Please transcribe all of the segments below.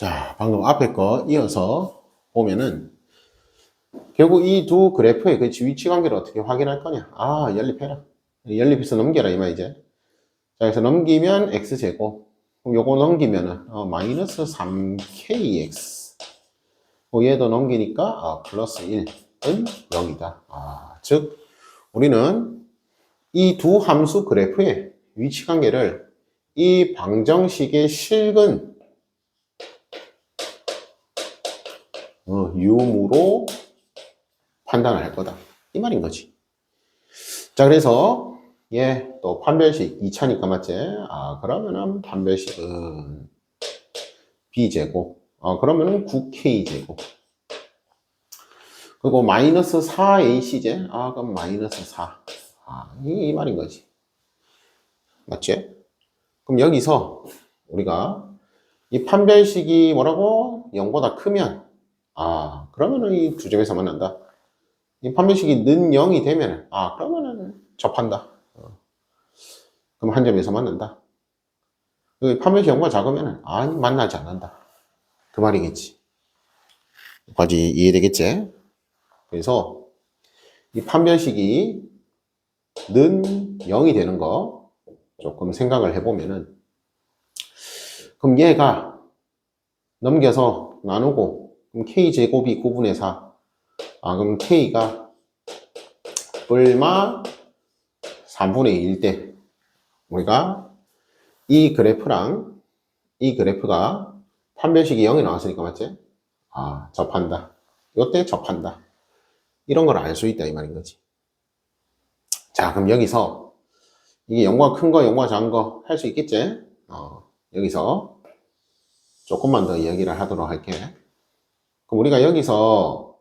자, 방금 앞에 거 이어서 보면은 결국 이 두 그래프의 그 위치 관계를 어떻게 확인할 거냐? 아, 연립해라. 연립해서 넘겨라 이 말 이제. 자, 그래서 넘기면 x제곱. 그럼 요거 넘기면은 어, 마이너스 3kx. 뭐 얘도 넘기니까 아, 플러스 1은 0이다. 아, 즉 우리는 이 두 함수 그래프의 위치 관계를 이 방정식의 실근 어, 유무로 판단을 할 거다. 이 말인 거지. 자, 그래서 얘또 판별식 2차니까 맞지? 아, 그러면은 판별식은 b제곱. 아, 그러면은 9k제곱. 그리고 마이너스 4ac제. 아, 그럼 마이너스 4. 아, 이, 이 말인 거지. 맞지? 그럼 여기서 우리가 이 판별식이 뭐라고? 0보다 크면 아, 그러면은 이두 점에서 만난다. 이 판별식이 는 0이 되면, 아, 그러면은 접한다. 어. 그럼 한 점에서 만난다. 그 판별식 0과 작으면은, 아니, 만나지 않는다. 그 말이겠지. 까지 이해되겠지? 그래서 이 판별식이 는 0이 되는 거 조금 생각을 해보면은, 그럼 얘가 넘겨서 나누고 그럼 k제곱이 9분의 4. 아, 그럼 k가 얼마 3분의 1 때 우리가 이 그래프랑 이 그래프가 판별식이 0이 나왔으니까 맞지? 아, 접한다. 이때 접한다. 이런 걸 알 수 있다 이 말인 거지. 자, 그럼 여기서 이게 0과 큰 거, 0과 작은 거 할 수 있겠지? 어, 여기서 조금만 더 이야기를 하도록 할게. 그럼 우리가 여기서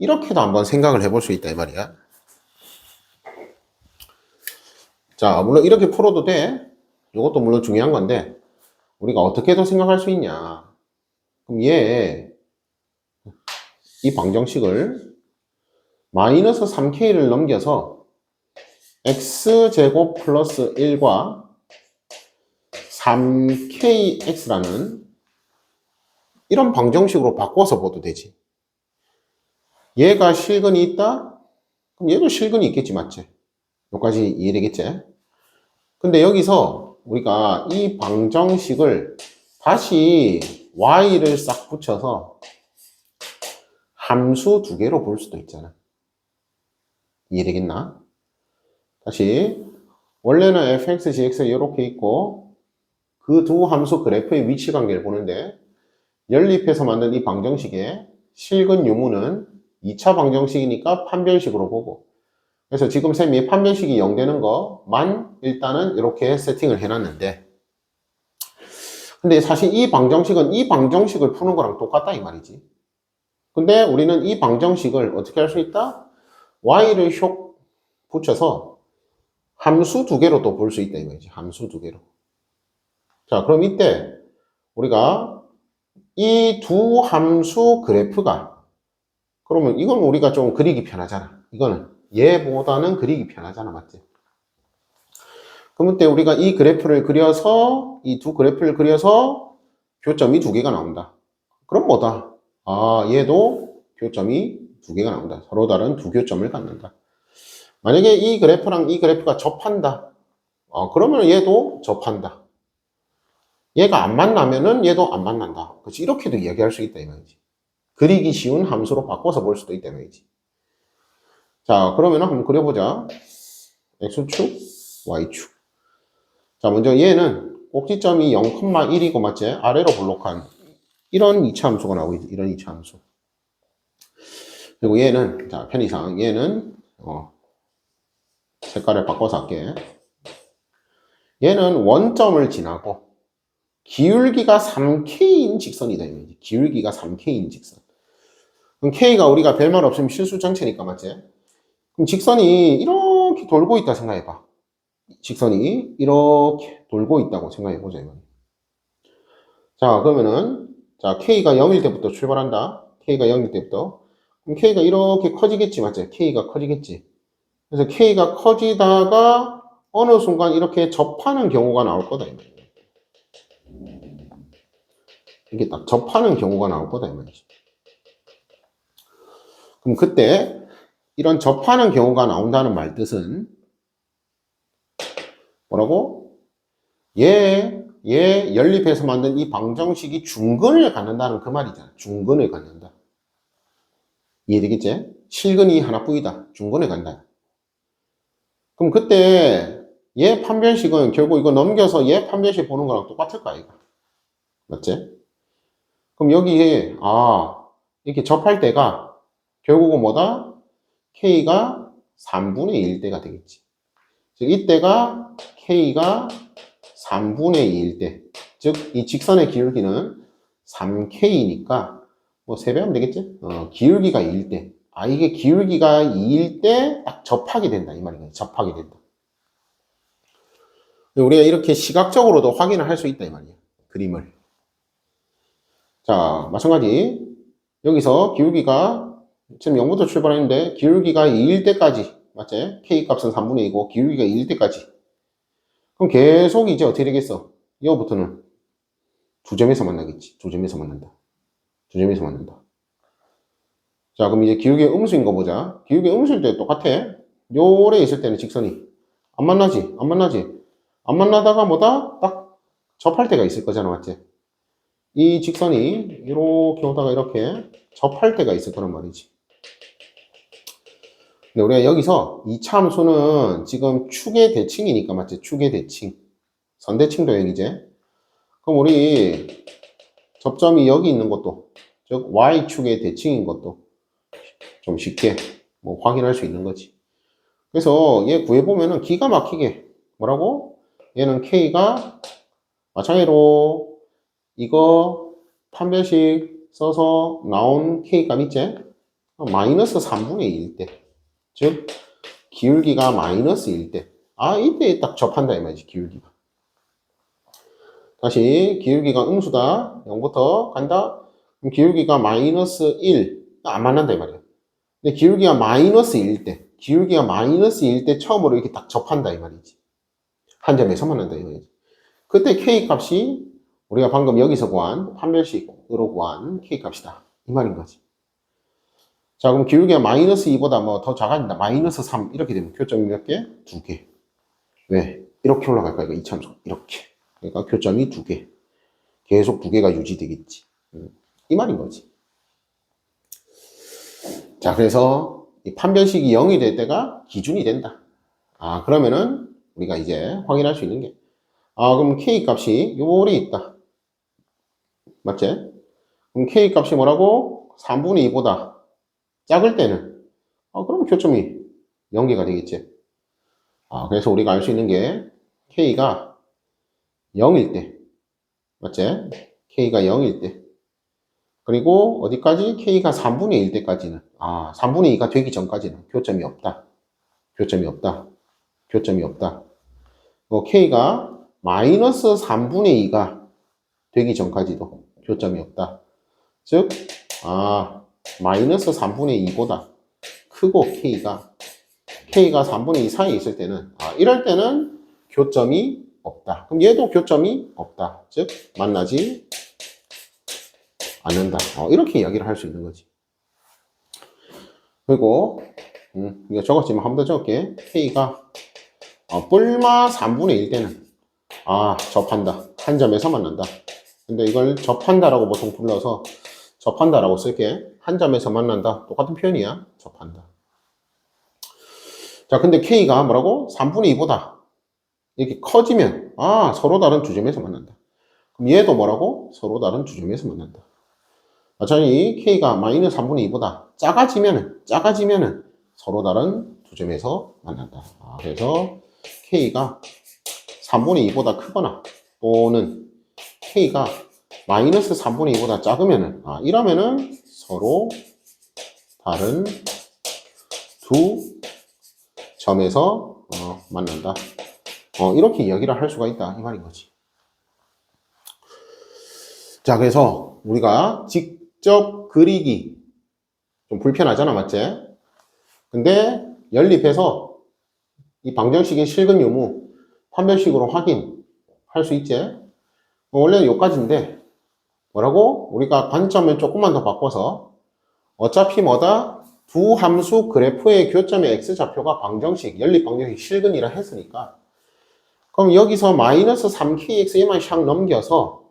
이렇게도 한번 생각을 해볼 수 있다 이 말이야. 자, 물론 이렇게 풀어도 돼. 이것도 물론 중요한 건데 우리가 어떻게도 생각할 수 있냐. 그럼 얘, 이 방정식을 마이너스 3k를 넘겨서 x제곱 플러스 1과 3kx라는 이런 방정식으로 바꿔서 봐도 되지. 얘가 실근이 있다? 그럼 얘도 실근이 있겠지, 맞지? 여기까지 이해되겠지? 근데 여기서 우리가 이 방정식을 다시 y를 싹 붙여서 함수 두 개로 볼 수도 있잖아. 이해되겠나? 다시 원래는 fx, gx 이렇게 있고 그 두 함수 그래프의 위치 관계를 보는데 연립해서 만든 이 방정식의 실근 유무는 2차 방정식이니까 판별식으로 보고. 그래서 지금 쌤이 판별식이 0 되는 거만 일단은 이렇게 세팅을 해놨는데. 근데 사실 이 방정식은 이 방정식을 푸는 거랑 똑같다 이 말이지. 근데 우리는 이 방정식을 어떻게 할 수 있다? y를 쇽 붙여서 함수 두 개로 또 볼 수 있다 이 말이지. 함수 두 개로. 자 그럼 이때 우리가 이 두 함수 그래프가 그러면 이건 우리가 좀 그리기 편하잖아. 이거는 얘보다는 그리기 편하잖아. 맞지? 그럼 그때 우리가 이 그래프를 그려서 이 두 그래프를 그려서 교점이 두 개가 나온다. 그럼 뭐다? 아, 얘도 교점이 두 개가 나온다. 서로 다른 두 교점을 갖는다. 만약에 이 그래프랑 이 그래프가 접한다. 어, 그러면 얘도 접한다. 얘가 안 만나면은 얘도 안 만난다. 그렇지? 이렇게도 이야기할 수 있다 이 말이지. 그리기 쉬운 함수로 바꿔서 볼 수도 있다 이 말이지. 자, 그러면 한번 그려보자. x축, y축. 자, 먼저 얘는 꼭지점이 0,1이고 맞지? 아래로 볼록한 이런 이차 함수가 나오고 있 이런 이차 함수. 그리고 얘는 자 편의상 얘는 어, 색깔을 바꿔서 할게. 얘는 원점을 지나고 기울기가 3k인 직선이다. 이거지. 기울기가 3k인 직선. 그럼 k가 우리가 별말 없으면 실수 전체니까 맞지? 그럼 직선이 이렇게 돌고 있다 생각해봐. 직선이 이렇게 돌고 있다고 생각해보자. 이건. 자 그러면은 자 k가 0일 때부터 출발한다. k가 0일 때부터. 그럼 k가 이렇게 커지겠지 맞지? k가 커지겠지. 그래서 k가 커지다가 어느 순간 이렇게 접하는 경우가 나올 거다. 이 말이야. 이게 딱 접하는 경우가 나올 거다 이 말이지. 그럼 그때 이런 접하는 경우가 나온다는 말 뜻은 뭐라고? 얘, 얘 연립해서 만든 이 방정식이 중근을 갖는다는 그 말이잖아. 중근을 갖는다. 이해되겠지? 실근이 하나뿐이다. 중근을 간다. 그럼 그때 얘 판별식은 결국 이거 넘겨서 얘 판별식 보는 거랑 똑같을 거야, 이거. 맞지? 그럼 여기에, 아, 이렇게 접할 때가 결국은 뭐다? K가 3분의 1대가 되겠지. 즉, 이때가 K가 3분의 2일 때. 즉, 이 직선의 기울기는 3K니까, 뭐, 3배 하면 되겠지? 어, 기울기가 2일 때. 아, 이게 기울기가 2일 때 딱 접하게 된다. 이 말이에요. 접하게 된다. 우리가 이렇게 시각적으로도 확인을 할 수 있다. 이 말이에요. 그림을. 자, 마찬가지. 여기서 기울기가 지금 0부터 출발했는데 기울기가 2일 때까지 맞지? K 값은 3분의 2고 기울기가 2일 때까지 그럼 계속 이제 어떻게 되겠어? 이거부터는 두 점에서 만나겠지. 두 점에서 만난다. 두 점에서 만난다. 자, 그럼 이제 기울기 음수인 거 보자. 기울기 음수일 때 똑같아. 요래 있을 때는 직선이 안 만나지? 안 만나지? 안 만나다가 뭐다? 딱 접할 때가 있을 거잖아, 맞지? 이 직선이 이렇게 오다가 이렇게 접할 때가 있을 거란 말이지. 근데 우리가 여기서 이 참수는 지금 축의 대칭이니까 맞지? 축의 대칭. 선대칭 도형이제. 그럼 우리 접점이 여기 있는 것도, 즉 y축의 대칭인 것도 좀 쉽게 뭐 확인할 수 있는 거지. 그래서 얘 구해보면은 기가 막히게 뭐라고? 얘는 k가 마찬가지로 이거 판별식 써서 나온 k값 있지? 마이너스 3분의 1일 때. 즉, 기울기가 마이너스 1일 때. 아, 이때 딱 접한다, 이 말이지, 기울기가. 다시, 기울기가 음수다. 0부터 간다. 그럼 기울기가 마이너스 1. 안 만난다, 이 말이야. 근데 기울기가 마이너스 1일 때. 기울기가 마이너스 1일 때 처음으로 이렇게 딱 접한다, 이 말이지. 한 점에서 만난다, 이 말이지. 그때 k 값이 우리가 방금 여기서 구한 판별식으로 구한 k 값이다. 이 말인 거지. 자, 그럼 기울기가 마이너스 2보다 뭐 더 작아진다. 마이너스 3 이렇게 되면 교점이 몇 개? 두 개. 왜? 이렇게 올라갈까? 이거 이참수 이렇게. 그러니까 교점이 두 개. 계속 두 개가 유지되겠지. 음, 이 말인 거지. 자, 그래서 이 판별식이 0이 될 때가 기준이 된다. 아, 그러면은 우리가 이제 확인할 수 있는 게 아, 그럼 k 값이 요리 있다. 맞지? 그럼 k 값이 뭐라고? 3분의 2보다 작을 때는 아, 그럼 교점이 연계가 되겠지. 아, 그래서 우리가 알 수 있는 게 k가 0일 때 맞지? k가 0일 때 그리고 어디까지? k가 3분의 1 때까지는 아, 3분의 2가 되기 전까지는 교점이 없다. 교점이 없다. 교점이 없다. 뭐 k가 마이너스 3분의 2가 되기 전까지도 교점이 없다. 즉, 아, 마이너스 3분의 2보다 크고 K가, K가 3분의 2 사이에 있을 때는, 아, 이럴 때는 교점이 없다. 그럼 얘도 교점이 없다. 즉, 만나지 않는다. 어, 이렇게 이야기를 할 수 있는 거지. 그리고, 음, 이거 적었지만 한 번 더 적을게. K가, 어, 뿔마 3분의 1 때는, 아, 접한다. 한 점에서 만난다. 근데 이걸 접한다라고 보통 불러서 접한다라고 쓸게. 한 점에서 만난다. 똑같은 표현이야. 접한다. 자, 근데 K가 뭐라고? 3분의 2보다 이렇게 커지면, 아, 서로 다른 두 점에서 만난다. 그럼 얘도 뭐라고? 서로 다른 두 점에서 만난다. 마찬가지 K가 마이너스 3분의 2보다 작아지면은, 작아지면은 서로 다른 두 점에서 만난다. 아, 그래서 K가 3분의 2보다 크거나 또는 K가 마이너스 3분의 2보다 작으면은, 아, 이러면은 서로 다른 두 점에서 어, 만난다. 어, 이렇게 이야기를 할 수가 있다. 이 말인 거지. 자, 그래서 우리가 직접 그리기 좀 불편하잖아, 맞지? 근데 연립해서 이 방정식의 실근 유무 판별식으로 확인할 수 있지? 뭐 원래는 여기까지인데 뭐라고? 우리가 관점을 조금만 더 바꿔서 어차피 뭐다? 두 함수 그래프의 교점의 x좌표가 방정식, 연립 방정식 실근이라 했으니까 그럼 여기서 마이너스 3kx에만 샥 넘겨서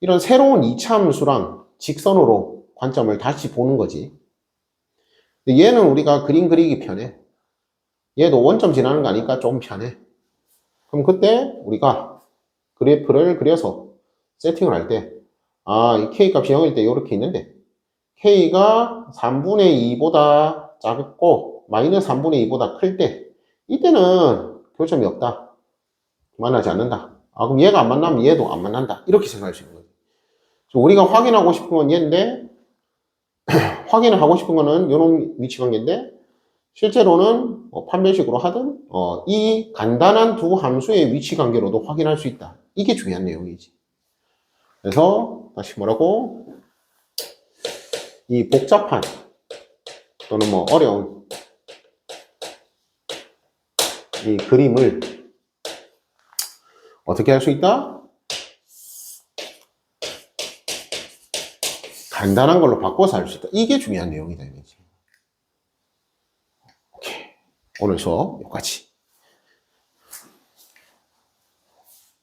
이런 새로운 2차 함수랑 직선으로 관점을 다시 보는 거지. 얘는 우리가 그림 그리기 편해. 얘도 원점 지나는 거 아니까 좀 편해. 그럼 그때 우리가 그래프를 그려서 세팅을 할 때, 아, 이 k 값이 0일 때 이렇게 있는데, k가 3분의 2보다 작고, 마이너스 3분의 2보다 클 때, 이때는 교점이 없다. 만나지 않는다. 아, 그럼 얘가 안 만나면 얘도 안 만난다. 이렇게 생각할 수 있는. 그래서 우리가 확인하고 싶은 건 얘인데, 확인을 하고 싶은 거는 이런 위치 관계인데, 실제로는 뭐 판별식으로 하든 어, 이 간단한 두 함수의 위치 관계로도 확인할 수 있다. 이게 중요한 내용이지. 그래서 다시 뭐라고 이 복잡한 또는 뭐 어려운 이 그림을 어떻게 할 수 있다? 간단한 걸로 바꿔서 할 수 있다. 이게 중요한 내용이다. 이거지. 오늘 수업 여기까지.